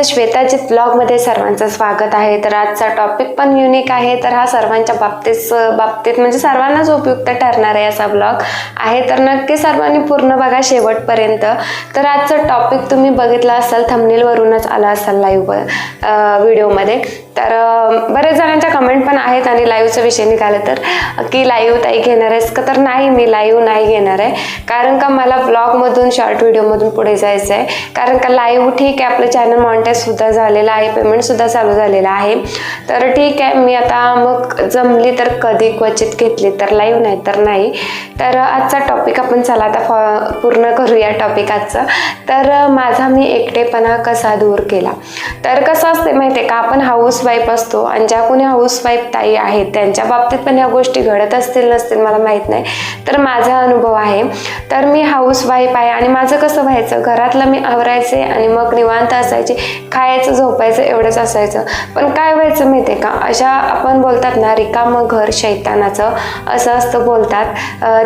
आजचं श्वेताजित ब्लॉगमध्ये सर्वांचं स्वागत आहे. तर आजचा टॉपिक पण युनिक आहे. तर हा सर्वांच्या बाबतीत बाबतीत म्हणजे सर्वांनाच उपयुक्त ठरणार आहे असा ब्लॉग आहे. तर नक्की सर्वांनी पूर्ण बघा शेवटपर्यंत. तर आजचं टॉपिक तुम्ही बघितला असाल थंबनेलवरूनच आला असाल लाईव्ह व्हिडिओमध्ये तर बऱ्याच जणांच्या कमेंट पण आहेत आणि लाईव्हचा विषय निघाला तर की लाईव्ह ताई घेणार आहेस का? तर नाही मी लाईव्ह नाही घेणार आहे. कारण का मला ब्लॉगमधून शॉर्ट व्हिडिओमधून पुढे जायचं आहे. कारण का लाईव्ह ठीक आहे आपलं चॅनल मॉनिटाईज झालेलं आहे पेमेंटसुद्धा चालू झालेलं आहे. तर ठीक आहे मी आता मग जमली तर कधी क्वचित घेतली तर लाईव्ह नाही तर नाही. तर आजचा टॉपिक आपण चला आता फॉ पूर्ण करूया टॉपिक आजचा. तर माझा मी एकटेपणा कसा दूर केला? तर कसं असते माहिती आहे का आपण हाऊस वाईप असतो आणि ज्या कोणी हाऊस वाईफ ताई आहेत त्यांच्या बाबतीत पण ह्या गोष्टी घडत असतील नसतील मला माहीत नाही. तर माझा अनुभव आहे तर मी हाऊस वाईफ आहे आणि माझं कसं व्हायचं? घरातलं मी आवरायचे आणि मग निवांत असायचे. खायचं झोपायचं एवढंच असायचं. पण काय व्हायचं माहिती आहे का? अशा आपण बोलतात ना रिकामं घर शैतानाचं असं असतं बोलतात.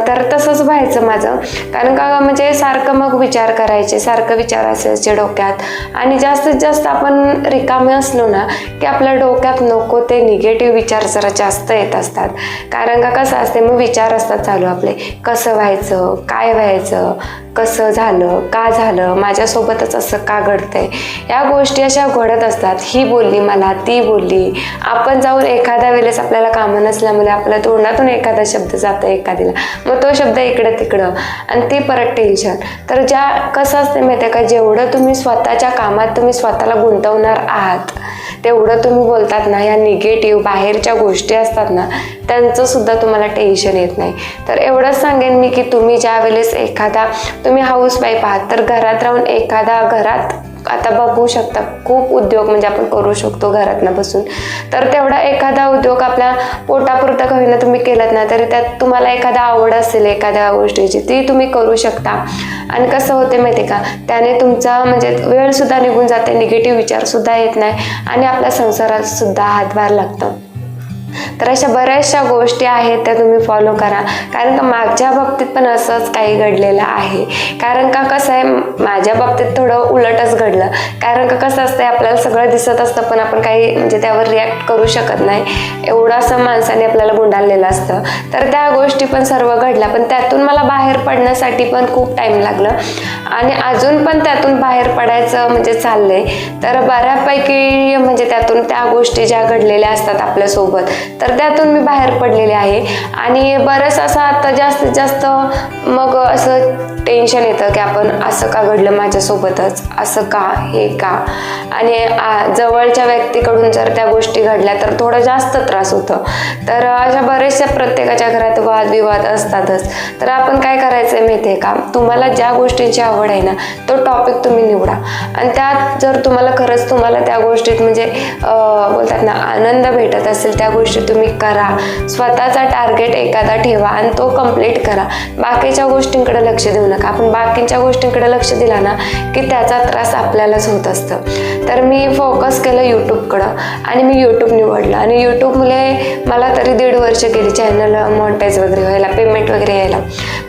तर तसंच व्हायचं माझं. कारण का म्हणजे सारखं मग विचार करायचे सारखं विचार असायचे डोक्यात. आणि जास्तीत जास्त आपण रिकामे असलो ना की आपल्या डोक्यात नको ते निगेटिव्ह विचार जरा जास्त येत असतात. कारण का कसं असते मग विचार असतात चालू आपले. कसं व्हायचं काय व्हायचं? कसं झालं का झालं माझ्यासोबतच असं का घडतंय? या गोष्टी अशा घडत असतात. ही बोलली मला ती बोलली. आपण जाऊन एखाद्या वेळेस आपल्याला कामं नसल्यामुळे आपल्या तोंडातून एखादा शब्द जातो एखादीला मग तो शब्द इकडं तिकडं. आणि ते परत टेन्शन तर ज्या कसं असते माहिती आहे का? जेवढं तुम्ही स्वतःच्या कामात तुम्ही स्वतःला गुंतवणार आहात तेवढं तुम्ही बोलतात ना या निगेटिव्ह बाहेरच्या गोष्टी असतात ना त्यांचं सुद्धा तुम्हाला टेन्शन येत नाही. तर एवढंच सांगेन मी की तुम्ही ज्या वेळेस एखादा तुम्ही हाऊस वाईफ आहात तर घरात राहून एखादा घरात आता बघू शकता खूप उद्योग म्हणजे आपण करू शकतो घरातनं बसून. तर तेवढा एखादा उद्योग आपल्या पोटापुरता का होईना तुम्ही केलात ना तरी त्यात तुम्हाला एखादा आवड असेल एखाद्या गोष्टीची ती तुम्ही करू शकता. आणि कसं होते माहिती आहे का? त्याने तुमचा म्हणजे वेळसुद्धा निघून जाते निगेटिव्ह विचारसुद्धा येत नाही आणि आपल्या संसारात सुद्धा हातभार लागतं. तर अशा बऱ्याचशा गोष्टी आहेत त्या तुम्ही फॉलो करा. कारण का माझ्या बाबतीत पण असंच काही घडलेलं आहे. कारण का कसं आहे माझ्या बाबतीत थोडं उलटच घडलं. कारण का कसं असतं आपल्याला सगळं दिसत असतं पण आपण काही म्हणजे त्यावर रिॲक्ट करू शकत नाही. एवढं असं माणसाने आपल्याला गुंडाळलेलं असतं. तर त्या गोष्टी पण सर्व घडल्या. पण त्यातून मला बाहेर पडण्यासाठी पण खूप टाईम लागलं. आणि अजून पण त्यातून बाहेर पडायचं म्हणजे चाललंय. तर बऱ्यापैकी म्हणजे त्यातून त्या गोष्टी ज्या घडलेल्या असतात आपल्यासोबत तर त्यातून मी बाहेर पडलेले आहे. आणि बरंच असं आता जास्तीत जास्त मग असं टेन्शन येतं की आपण असं का घडलं माझ्यासोबतच? असं का? हे का? आणि जवळच्या व्यक्तीकडून जर त्या गोष्टी घडल्या तर थोडं जास्त त्रास होतं. तर अशा बऱ्याचशा प्रत्येकाच्या घरात वादविवाद असतातच. तर आपण काय करायचं आहे माहिती आहे का? तुम्हाला ज्या गोष्टींची आवड आहे ना तो टॉपिक तुम्ही निवडा. आणि त्यात जर तुम्हाला खरंच तुम्हाला त्या गोष्टीत म्हणजे बोलतात ना आनंद भेटत असेल त्या गोष्टी तुम्ही करा. स्वतःचा टार्गेट एखादा ठेवा आणि तो कंप्लीट करा. बाकीच्या गोष्टींकडे लक्ष देऊ नका. आपण बाकीच्या गोष्टींकडे लक्ष दिला ना की त्याचा त्रास आपल्यालाच होत असतं. तर मी फोकस केलं यूट्यूबकडं आणि मी यूट्यूब निवडलं. आणि यूट्यूबमुळे मला तरी दीड वर्ष गेली चॅनल मॉनिटाईज वगैरे व्हायला पेमेंट वगैरे यायला.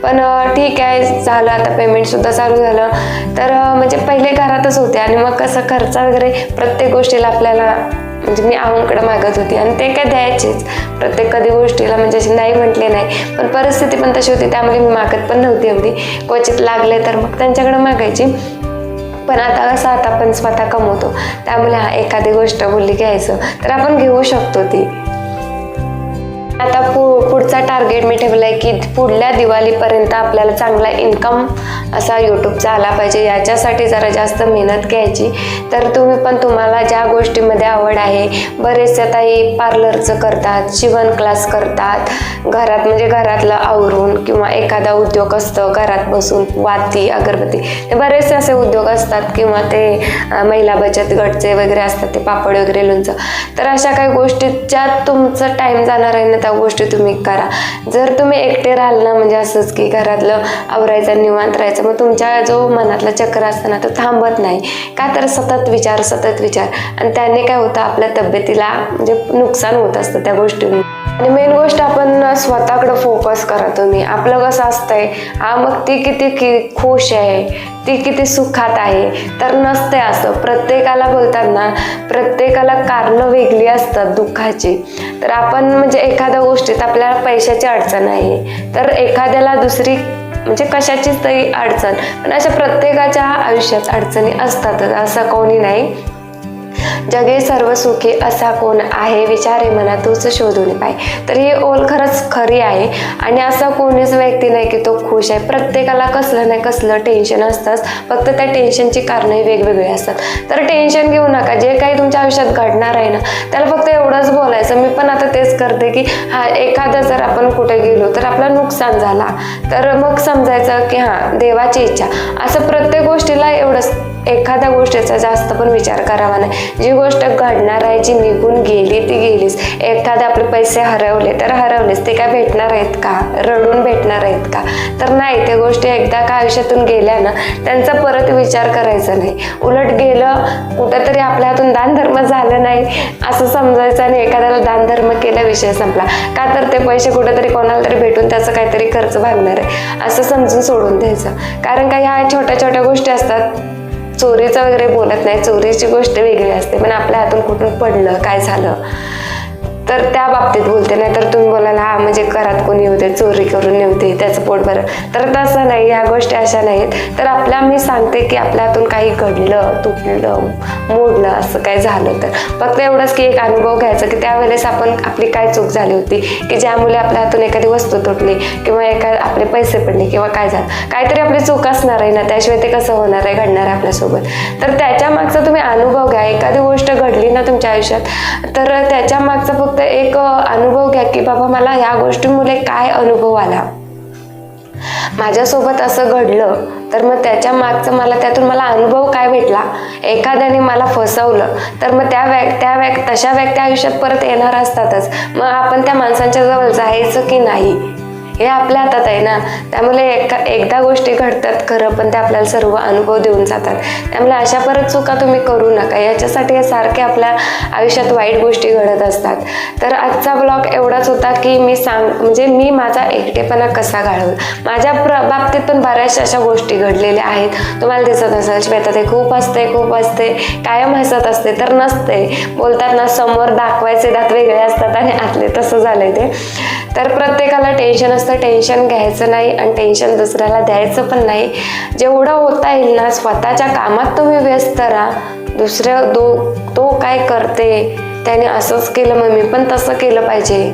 पण ठीक आहे झालं. आता पेमेंटसुद्धा चालू झालं. तर म्हणजे पहिले घरातच होते. आणि मग कसं खर्च वगैरे प्रत्येक गोष्टीला आपल्याला म्हणजे मी आऊंकडे मागत होती आणि ते काय द्यायचेच. प्रत्येक कधी गोष्टीला म्हणजे अशी नाही म्हटले नाही पण परिस्थिती पण तशी होती त्यामुळे मी मागत पण नव्हती एवढी. क्वचित लागले तर मग त्यांच्याकडे मागायची. पण आता कसं आता आपण स्वतः कमवतो. त्यामुळे हा एखादी गोष्ट बोलली घ्यायचं तर आपण घेऊ शकतो ती. आता पो पुढचा टार्गेट मी ठेवला आहे की पुढल्या दिवाळीपर्यंत आपल्याला चांगला इन्कम असा यूट्यूबचा आला पाहिजे. याच्यासाठी जरा जास्त मेहनत घ्यायची. तर तुम्ही पण तुम्हाला ज्या गोष्टीमध्ये आवड आहे बरेचसे आता हे पार्लरचं करतात शिवण क्लास करतात. घरात म्हणजे घरातलं आवरून किंवा एखादा उद्योग असतं घरात बसून वाती अगरबत्ती. ते बरेचसे असे उद्योग असतात किंवा ते महिला बचत गटचे वगैरे असतात ते पापड वगैरे लोणचं. तर अशा काही गोष्टी ज्यात तुमचं टाईम जाणार आहे ना त्या गोष्टी तुम्ही करा. जर तुम्ही एकटे राहाल ना म्हणजे असंच की घरातलं आवरायचं निवांत राहायचं मग तुमच्या जो मनातला चक्र असतं ना तो थांबत नाही. का तर सतत विचार सतत विचार. आणि त्याने काय होतं आपल्या तब्येतीला म्हणजे नुकसान होत असतं त्या गोष्टींनी आणि मेन गोष्ट आपण स्वतःकडे फोकस करा तुम्ही. आपलं कसं असतंय हा मग ती किती कि खुश आहे ती किती सुखात आहे तर नसते असं. प्रत्येकाला बोलताना प्रत्येकाला कारणं वेगळी असतात दुःखाची. तर आपण म्हणजे एखाद्या गोष्टीत आपल्याला पैशाची अडचण आहे तर एखाद्याला दुसरी म्हणजे कशाचीच तरी अडचण. पण अशा प्रत्येकाच्या आयुष्यात अडचणी असतातच असं कोणी नाही. जगे सर्व सुखी असा कोण आहे? विचारे मना तूच शोधून पाय. तर ही ओल खरंच खरी आहे. आणि असा कोणीच व्यक्ती नाही की तो खुश आहे. प्रत्येकाला कसलं नाही कसलं टेन्शन असतंच. फक्त त्या टेन्शनची कारणंही वेगवेगळी असतात. तर टेन्शन घेऊ नका. जे काही तुमच्या आयुष्यात घडणार आहे ना त्याला फक्त एवढंच बोलायचं. मी पण आता तेच करते की हा एखादा जर आपण कुठे गेलो तर आपलं नुकसान झाला. तर मग समजायचं की हां देवाची इच्छा. असं प्रत्येक गोष्टीला एवढंच एखाद्या गोष्टीचा जास्त पण विचार करावा नाही. जी गोष्ट घडणार आहे जी निघून गेली ती गेलीच. एखादे आपले पैसे हरवले तर हरवलेच. ते काय भेटणार आहेत का? रडून भेटणार आहेत का? तर नाही त्या गोष्टी एकदा का आयुष्यातून गेल्या ना त्यांचा परत विचार करायचा नाही. उलट गेलं कुठंतरी आपल्या हातून दानधर्म झालं नाही असं समजायचं आणि एखाद्याला दानधर्म केला विषय संपला. का तर ते पैसे कुठेतरी कोणाला तरी भेटून त्याचं काहीतरी खर्च भागणार आहे. असं समजून सोडून द्यायचं. कारण का ह्या छोट्या छोट्या गोष्टी असतात. चोरीचं वगैरे बोलत नाही. चोरीची गोष्ट वेगळी असते. पण आपल्या हातून कुठून पडलं काय झालं? तर त्या बाबतीत बोलते नाही तर तुम्ही बोलायला हा म्हणजे घरात कोणी होते चोरी करून नेवते त्याचं पोट बरं तर तसं नाही ह्या गोष्टी अशा नाहीत. तर आपल्या मी सांगते की आपल्या हातून काही घडलं तुटलं मोडलं असं काही झालं तर. फक्त एवढंच की एक अनुभव घ्यायचा की त्यावेळेस आपण आपली काय चूक झाली होती की ज्यामुळे आपल्या हातून एखादी वस्तू तुटली किंवा एका आपले पैसे पडले किंवा काय झालं. काहीतरी आपली चूक असणार आहे ना त्याशिवाय ते कसं होणार आहे घडणार आहे आपल्यासोबत. तर त्याच्या मागचा तुम्ही अनुभव घ्या. एखादी गोष्ट घडली ना तुमच्या आयुष्यात तर त्याच्या मागचा फक्त फक्त एक अनुभव घ्या की बाबा मला ह्या गोष्टीमुळे काय अनुभव आला. माझ्यासोबत असं घडलं तर मग त्याच्या मागचं मला त्यातून मला अनुभव काय भेटला? एखाद्याने मला फसवलं तर मग त्या व्यक् त्या व्यक् तशा व्यक्ती आयुष्यात परत येणार असतातच. मग आपण त्या माणसांच्या जवळ जायचं की नाही? हे आपल्या हातात आहे ना. त्यामुळे एका एकदा गोष्टी घडतात खरं पण ते आपल्याला सर्व अनुभव देऊन जातात. त्यामुळे अशा परत चुका तुम्ही करू नका. याच्यासाठी हे सारखे आपल्या आयुष्यात वाईट गोष्टी घडत असतात. तर आजचा ब्लॉग एवढाच होता की मी सांग म्हणजे मी माझा एकटेपणा कसा घालवला माझ्या प्र बाबतीत पण बऱ्याचशा अशा गोष्टी घडलेल्या आहेत. तुम्हाला दिसत असेल श्वेता ते खूप असते खूप असते. कायम हसत असते तर नसते. बोलतात ना समोर दाखवायचे दात वेगळे असतात आणि आतले तसं झालंय ते. तर प्रत्येकाला टेन्शन असतं टेन्शन घ्यायचं नाही आणि टेन्शन दुसऱ्याला द्यायचं पण नाही. जेवढं होता येईल ना स्वतःच्या कामात तुम्ही व्यस्त राहा. दुसऱ्या दो तो काय करते त्याने असंच केलं मग मी पण तसं केलं पाहिजे.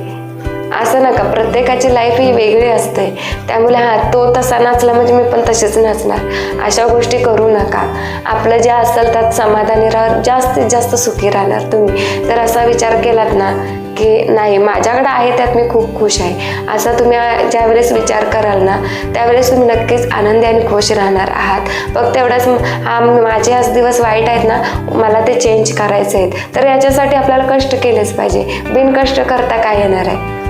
असं नका प्रत्येकाची लाईफ ही वेगळी असते. त्यामुळे हा तो तसा नाचला म्हणजे मी पण तशीच नाचणार. अशा गोष्टी करू नका. आपलं जे असेल त्यात समाधानी राहा जास्तीत जास्त सुखी राहणार तुम्ही. जर असा विचार केलात ना की नाही माझ्याकडे आहे त्यात मी खूप खुश आहे. असा तुम्ही ज्यावेळेस विचार कराल ना त्यावेळेस तुम्ही नक्कीच आनंदी आणि खुश राहणार आहात. फक्त एवढाच हा माझे आज दिवस वाईट आहेत ना मला ते चेंज करायचे आहेत तर याच्यासाठी आपल्याला कष्ट केलेच पाहिजे. बिनकष्ट करता काय येणार आहे?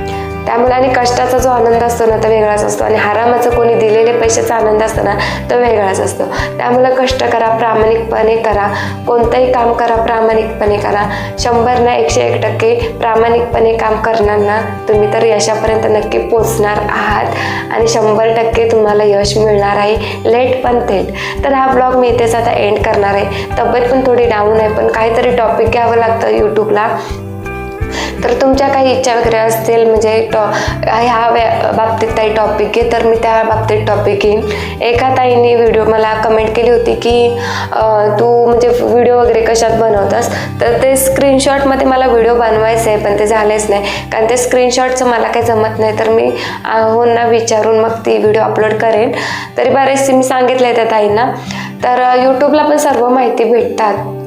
त्यामुळे आणि कष्टाचा जो आनंद असतो ना तो वेगळाच असतो. आणि हरामाचा कोणी दिलेले पैशाचा आनंद असतो ना तो वेगळाच असतो. त्यामुळे कष्ट करा प्रामाणिकपणे करा. कोणतंही काम करा प्रामाणिकपणे करा. शंभर ना एकशे एक टक्के प्रामाणिकपणे काम करणार ना तुम्ही तर यशापर्यंत नक्की पोचणार आहात. आणि शंभर टक्के तुम्हाला यश मिळणार आहे. लेट पण थेट तर हा ब्लॉग मी इथेच आता एंड करणार आहे. तब्येत पण थोडी डाऊन आहे पण काहीतरी टॉपिक घ्यावं लागतं यूट्यूबला तर तुमच्या काही इच्छा वगैरे असतील म्हणजे टॉ ह्या व्या बाबतीत काही टॉपिक घे तर मी त्या बाबतीत टॉपिक येईन. एका ताईने व्हिडिओ मला कमेंट केली होती की तू म्हणजे व्हिडिओ वगैरे कशात बनवतास? तर ते स्क्रीनशॉटमध्ये मला व्हिडिओ बनवायचं आहे पण ते झालेच नाही. कारण ते स्क्रीनशॉटचं मला काही जमत नाही तर मी होना विचारून मग ती व्हिडिओ अपलोड करेन. तरी बरेचसे मी सांगितलं आहे त्या ताईंना. तर यूट्यूबला पण सर्व माहिती भेटतात.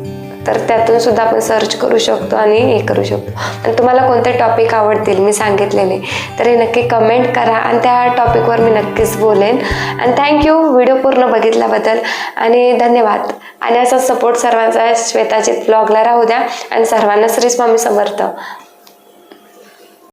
तर त्यातून सुद्धा आपण सर्च करू शकतो आणि हे करू शकतो. आणि तुम्हाला कोणते टॉपिक आवडतील मी सांगितलेले तर हे नक्की कमेंट करा आणि त्या टॉपिकवर मी नक्कीच बोलेन. आणि थँक्यू व्हिडिओ पूर्ण बघितल्याबद्दल. आणि धन्यवाद. आणि असा सपोर्ट सर्वांचा श्वेताचे ब्लॉगला राहू द्या. आणि सर्वांना श्री स्वामी समर्थ.